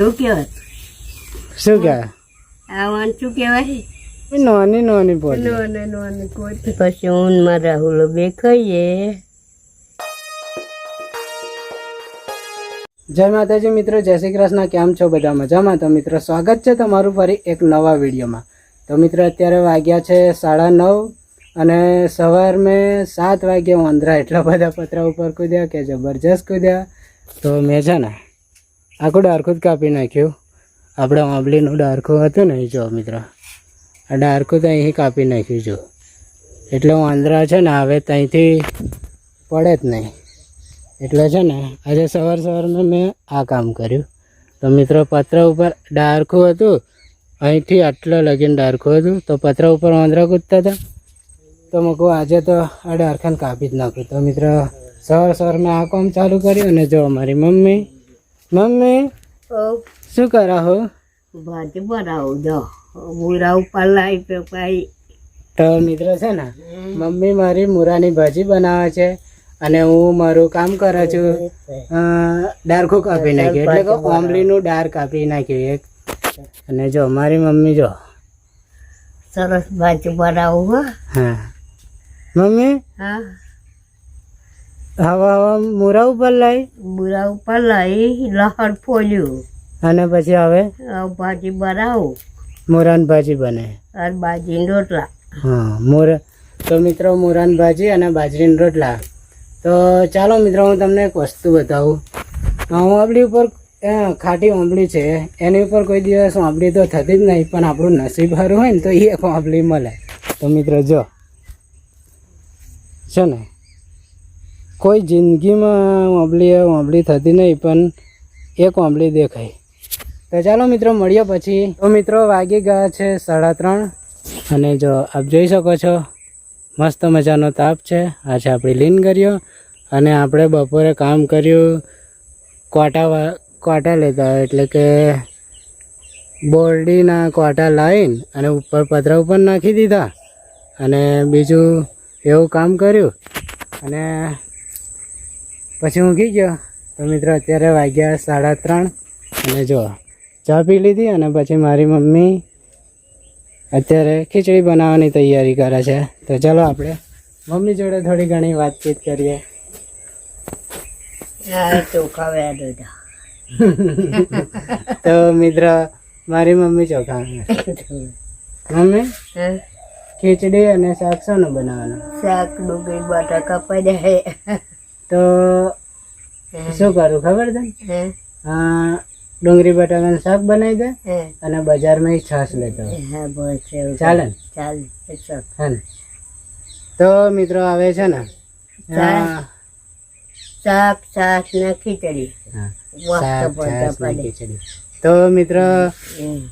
એવું કહેવાય. શું કે આ શું કહેવાય. નાની નાની પછી ને રાહુલ બે ખાઈએ જય માતાજી મિત્રો જય શ્રી કૃષ્ણ. કેમ છો બધા મજામાં તો મિત્રો સ્વાગત છે તમારું ફરી એક નવા વિડીયોમાં. તો મિત્રો અત્યારે વાગ્યા છે સાડા નવ અને સવાર મેં સાત વાગ્યા વાંદરા એટલા બધા પતરા ઉપર કૂદ્યા કે જબરજસ્ત કૂદ્યા. તો મેં છે ને આખું ડારખું જ કાપી નાખ્યું. આપણે આંબલીનું ડારખું હતું ને જો મિત્રો. આ ડારખું તો અહીં કાપી નાખ્યું જો. એટલે વાંદરા છે ને, હવે ત્યાંથી પડે જ નહીં. એટલે છે ને, આજે સવાર સવારમાં મેં આ કામ કર્યું. તો મિત્રો, પત્ર ઉપર ડારખું હતું. અહીંથી આટલો લગીને ડારખું હતું. તો પત્ર ઉપર વાંદરા કૂદતા હતા. તો મેં આજે તો આ ડારખાને કાપી જ નાખું. તો મિત્રો, સવાર સવારમાં આ કામ ચાલુ કર્યું અને જો મારી મમ્મી મમ્મી? શું કરો હો? ભાજી બનાવું જો. મુરા ઉપર લાવી પેપાઈ પાઈ તો મિત્રો છે ને મમ્મી મારી મૂરાની ભાજી બનાવે છે અને હું મારું કામ કરું છું. અ, કાપી નાખ્યું એટલે કે ઓમલીનું ડાર કાપી નાખ્યું એક. અને જો મારી મમ્મી જો. સરસ ભાજી બનાવું હો. હા. મમ્મી? હા. હવા હવા મોરા ઉપર લાવી મોરા ઉપર લઈ લહર ફોલ્યું. અને પછી હવે ભાજી બનાવું. મોરાન ભાજી બને. અને બાજરીના રોટલા. હા મોર તો મિત્રો મોરાન ભાજી અને બાજરીના રોટલા. તો ચાલો મિત્રો હું તમને એક વસ્તુ બતાવું. આંબલી ઉપર ખાટી આંબલી છે. એની ઉપર કોઈ દિવસ આંબલી તો થતી જ નહીં પણ આપણું નસીબ સારું હોય ને તો એ આંબલી મળે. તો મિત્રો જો. છે ને. કોઈ જિંદગીમાં આંબલી આંબલી થતી નહીં, પણ એક આંબલી દેખાય. તો ચાલો મિત્રો, મળીએ પછી. તો મિત્રો, વાગી ગયા છે સાડા ત્રણ. અને જો આપ જોઈ શકો છો, મસ્ત મજાનો તાપ છે. આ છે આપણી લીન કર્યો અને આપણે બપોરે કામ કર્યું કોટા કોટા લેતા એટલે કે બોરડીના કોટા લાવીને અને ઉપર પતરા ઉપર નાખી દીધા અને બીજું એવું કામ કર્યું. અને પછી ઊંઘી ગયો. તો મિત્રો અત્યારે વાગ્યા સાડા ત્રણ. અને જો ચા પી લીધી અને પછી મારી મમ્મી અત્યારે ખીચડી બનાવવાની તૈયારી કરે છે. તો ચાલો આપણે મમ્મી જોડે થોડી ઘણી વાતચીત કરીએ. તો મિત્ર મારી મમ્મી ચોખા મમ્મી? ખીચડી અને શાક શાનું બનાવવાનું? શાક ડુંગળી બટાકા પડ્યા તો શું કરું ખબર છે ડુંગળી બટાકાનું શાક બનાવી દે અને બજારમાં છાશ લેતો ચાલે તો મિત્રો આવે છે ને? શાક ને ખીચડી. છાશ ને. ખીચડી. તો મિત્ર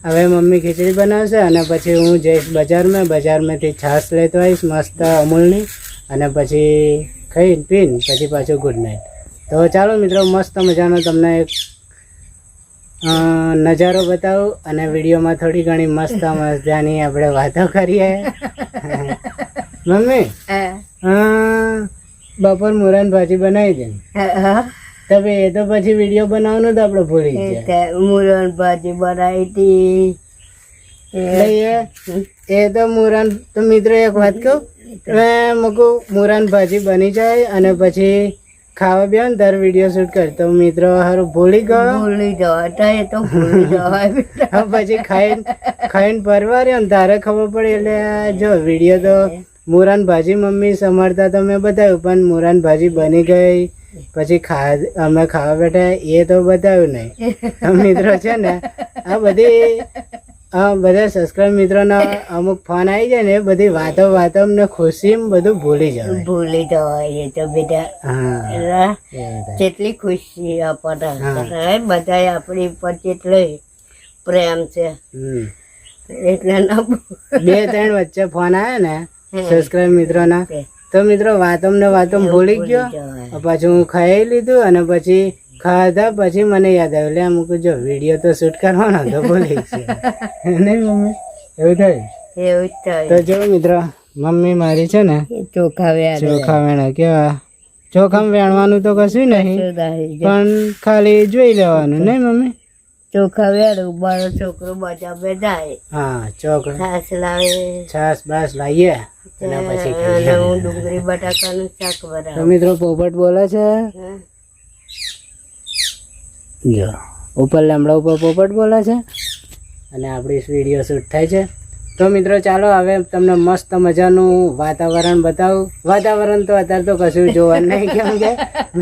હવે મમ્મી ખીચડી બનાવશે અને પછી હું જઈશ બજારમાં. બજારમાંથી છાશ લેતો આવીશ મસ્ત અમૂલની. અને પછી ખાઈને પીને પછી પાછું ગુડ નાઇટ તો ચાલો મિત્રો મસ્ત મજાનો તમને એક નજારો બતાવું અને વિડીયોમાં થોડી ઘણી મસ્ત મજાની આપણે વાતો કરીએ. મમ્મી બપોર મુરાન ભાજી બનાવી દે હા. તો એ તો પછી વીડિયો બનાવવાનો તો આપણે ભૂલી ગયા. તે મૂરણ ભાજી બનાવી હતી એ તો મુરાન તો મિત્રો એક વાત કહું મુરાન ભાજી બની જાય અને પછી ખાવા બે ને તારે વીડિયો શૂટ કરતો મિત્રો હારું ભૂલી ગયો. ભૂલી જવાય તો એ તો ભૂલી જવાય પછી ખાઈને ખાઈને રહ્યો ને તારે ખબર પડે એટલે જો વીડિયો તો મુરાન ભાજી મમ્મી સમારતા તો મેં બતાવ્યું પણ મુરાન ભાજી બની ગઈ. પછી ખા અમે ખાવા બેઠા એ તો બતાવ્યું નહીં. મિત્રો છે ને આ બધી આ બધા સબસ્ક્રાઇબ મિત્રોના અમુક ફોન આવી જાય ને બધી વાતો વાતો અમને ખુશી બધું ભૂલી જાય ભૂલી જવાય એ તો બેટા હા. કેટલી ખુશી આપણને બધા આપણી ઉપર કેટલો પ્રેમ છે. એટલે બે ત્રણ વચ્ચે ફોન આવ્યા ને. સબસ્ક્રાઇબ મિત્રોના તો મિત્રો વાતો ને વાતો ભૂલી ગયો. પછી હું ખાઈ લીધું અને પછી ખાધા પછી મને યાદ આવ્યું. એટલે અમુક જો વીડિયો તો શૂટ કરવાનો તો બોલી છે નહીં મમ્મી? એવું થાય? એવું જ થાય. તો જો મિત્રો મમ્મી મારી છે ને ચોખા વેણ. ચોખા વેણા કેવા? ચોખા વેણવાનું તો કશું નહીં પણ ખાલી જોઈ લેવાનું. નહીં મમ્મી? ચોખા વેરું મારો છોકરો બજાવે જાય હા ચોખા છાસ લાવે. છાસ બાસ લાવીએ એના પછી હું ડુંગળી બટાકાનું શાક બનાવું. મિત્રો પોપટ બોલે છે હા. જો ઉપર લેમડા ઉપર પોપટ બોલે છે અને આપણી વીડિયો શૂટ થાય છે. તો મિત્રો ચાલો હવે તમને મસ્ત મજાનું વાતાવરણ બતાવું. વાતાવરણ તો અત્યારે તો કશું જોવાનું નહીં કેમ કે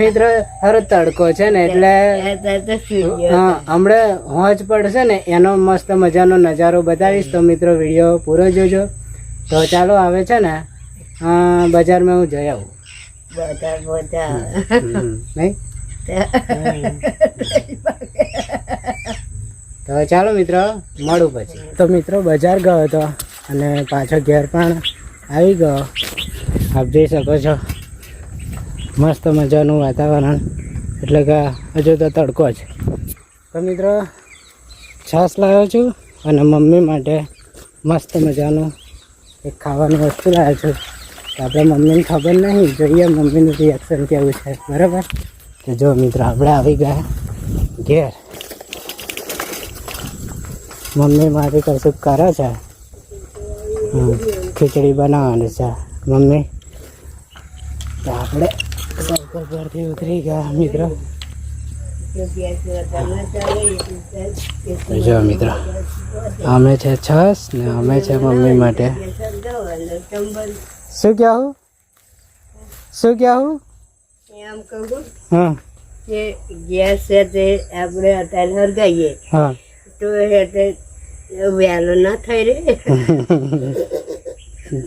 મિત્રો હરો તડકો છે ને એટલે હા હમણાં હોજ પડશે ને એનો મસ્ત મજાનો નજારો બતાવીશ. તો મિત્રો વીડિયો પૂરો જોજો. તો ચાલો આવે છે ને બજારમાં હું જઈ આવું. નહીં? તો ચાલો મિત્રો, મળું પછી. તો મિત્રો, બજાર ગયો હતો અને પાછો ઘેર પણ આવી ગયો. આપ જોઈ શકો છો. મસ્ત મજાનું વાતાવરણ. એટલે કે હજુ તો તડકો જ. તો મિત્રો, છાશ લાવ્યો છું અને મમ્મી માટે મસ્ત મજાનું એક ખાવાનું વસ્તુ લાવ્યો છું. તો આપણે મમ્મીને ખબર નહીં, જોઈએ મમ્મીનું રિએક્શન કેવું છે. બરાબર? તો જો મિત્રો, આપણે આવી ગયા ઘેર. મમ્મી મારી કશું કરે છે? ખીચડી બનાવવાની છે. મમ્મી આપણે સાયકલ પરથી ઉતરી ગયા મિત્રો. જો મિત્રો અમે છે છસ ને અમે છે મમ્મી માટે. શું કહું? શું કહું? એમ કહું હા. કે ગેસ છે તે આપણે અત્યારે હરગાઈએ. હા. તો વહેલો ના થઈ રે.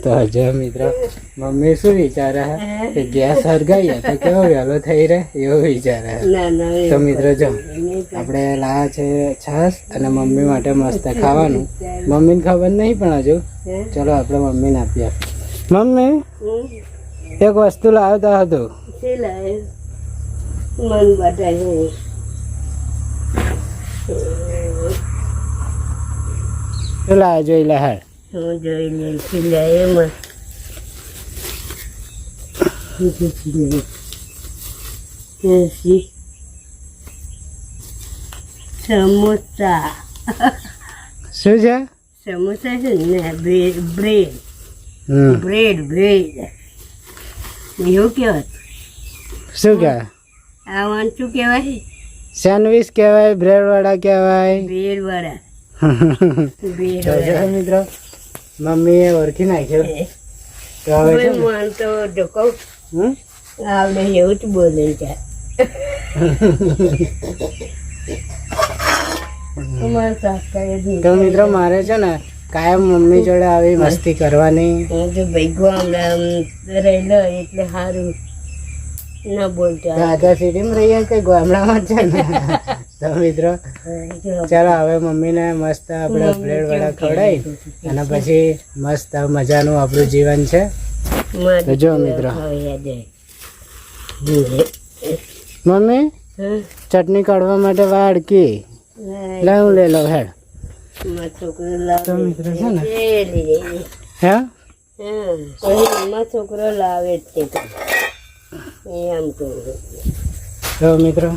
તો જો મિત્રો મમ્મી શું વિચારે કે ગેસ હરગાઈએ તો કેવો વહેલો થઈ રહે એવો વિચારે તો મિત્રો જો આપણે લાયા છે છાસ અને મમ્મી માટે મસ્ત ખાવાનું. મમ્મીને ખબર નહીં પણ હજુ? ચલો આપણે મમ્મીને આપીએ. મમ્મી એક વસ્તુ લાવતા હતું. શું મન બટાયું શું જોઈ લે હે હું જોઈ સિલાઈ એમાં સમોસા. શું છે? સમોસા છે ને બ્રેડ. Bread bread. એવું કહેવાય. શું કહેવાય? આ વાંચું કહેવાય? સેન્ડવિચ કહેવાય બ્રેડ વડા કહેવાય. બ્રેડ વડા મિત્રો. મમ્મીએ ઓળખી નાખ્યો. તો હવે મન તો? આવડે એવું જ બોલે છે. તો મિત્રો મારે છે ને કાયમ મમ્મી જોડે આવી મસ્તી કરવાની. ગામડા રહેલો એટલે સારું ના બોલતા. રાજા સિટીમાં રહીએ કે ગામડામાં જ છે ને? તો મિત્રો ચાલો હવે મમ્મીને મસ્ત આપણે બ્રેડ વડા ખવડાવી અને પછી મસ્ત મજાનું આપણું જીવન છે. તો જો મિત્રો. મમ્મી ચટણી કાઢવા માટે વાડકી લે લો હેડ. છોકરો તો લાવે મિત્રો છે ને? હે? છોકરો લાવે જ તે. એમ તો મિત્રો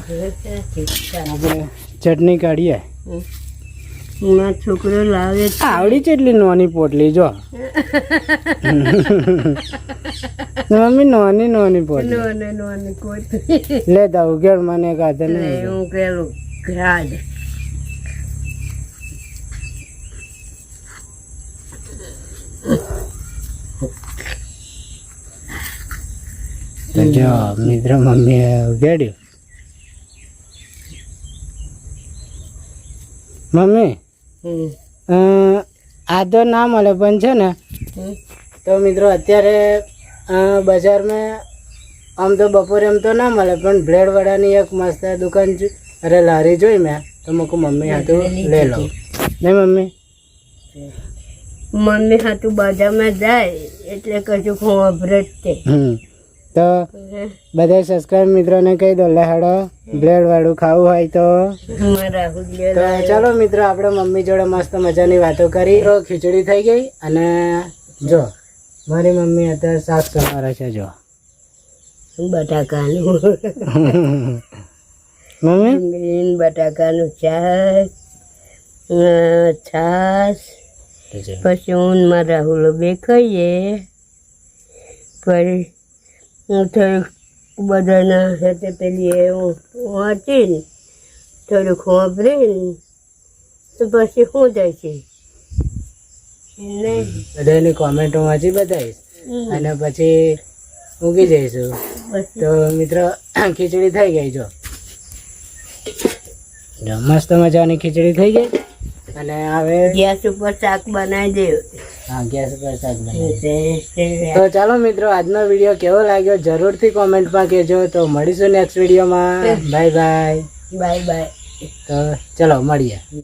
ચટણી કાઢીએ. છોકરો લાવે આવડી છે એટલી નોની પોટલી જો. મમ્મી નોની નોની પોટલી. લે દા ઉગેડ મને કાતે નહીં હું કેલું ઘાડ. જો મિત્ર મમ્મીએ ઉગાડ્યું મમ્મી? આ તો ના મળે પણ છે ને તો મિત્રો અત્યારે બજારમાં આમ તો બપોરે એમ તો ના મળે પણ બ્લેડ વડાની એક મસ્ત દુકાન અરે લારી જોઈ મેં તો મૂકું મમ્મી હાથું લઈ લઉં. નહીં મમ્મી? મમ્મી હાથું બજારમાં જાય એટલે કશું ખોવા જ તે. તો બધા સબસ્ક્રાઈબ મિત્રોને કહી દો લે હેડો વાળું ખાવું હોય તો. તો ચાલો મિત્રો આપણે મમ્મી જોડે મસ્ત મજાની વાતો કરી. તો ખીચડી થઈ ગઈ અને જો મારી મમ્મી અત્યારે શાક સમારે છે જો. બટાકાનું? મમ્મી? બટાકાનું શાક છાસ છાશ. પછી ઊનમાં રાહુલો બે ખાઈએ. પછી થોડીક બધાના સાથે પેલી એ હું વાંચીને થોડુંક વાપરીને તો પછી શું થાય છે? બધાની કોમેન્ટો વાંચી બતાવીશ અને પછી મૂકી જઈશું. તો મિત્રો ખીચડી થઈ ગઈ જો. મસ્ત મજાની ખીચડી થઈ ગઈ. અને હવે ગેસ ઉપર શાક બનાવી દે હા ગેસ પર શાક બનાવીએ. તો ચાલો મિત્રો આજનો વીડિયો કેવો લાગ્યો જરૂરથી કોમેન્ટમાં કહેજો. તો મળીશું નેક્સ્ટ વિડીયોમાં. બાય બાય બાય બાય તો ચલો મળીએ.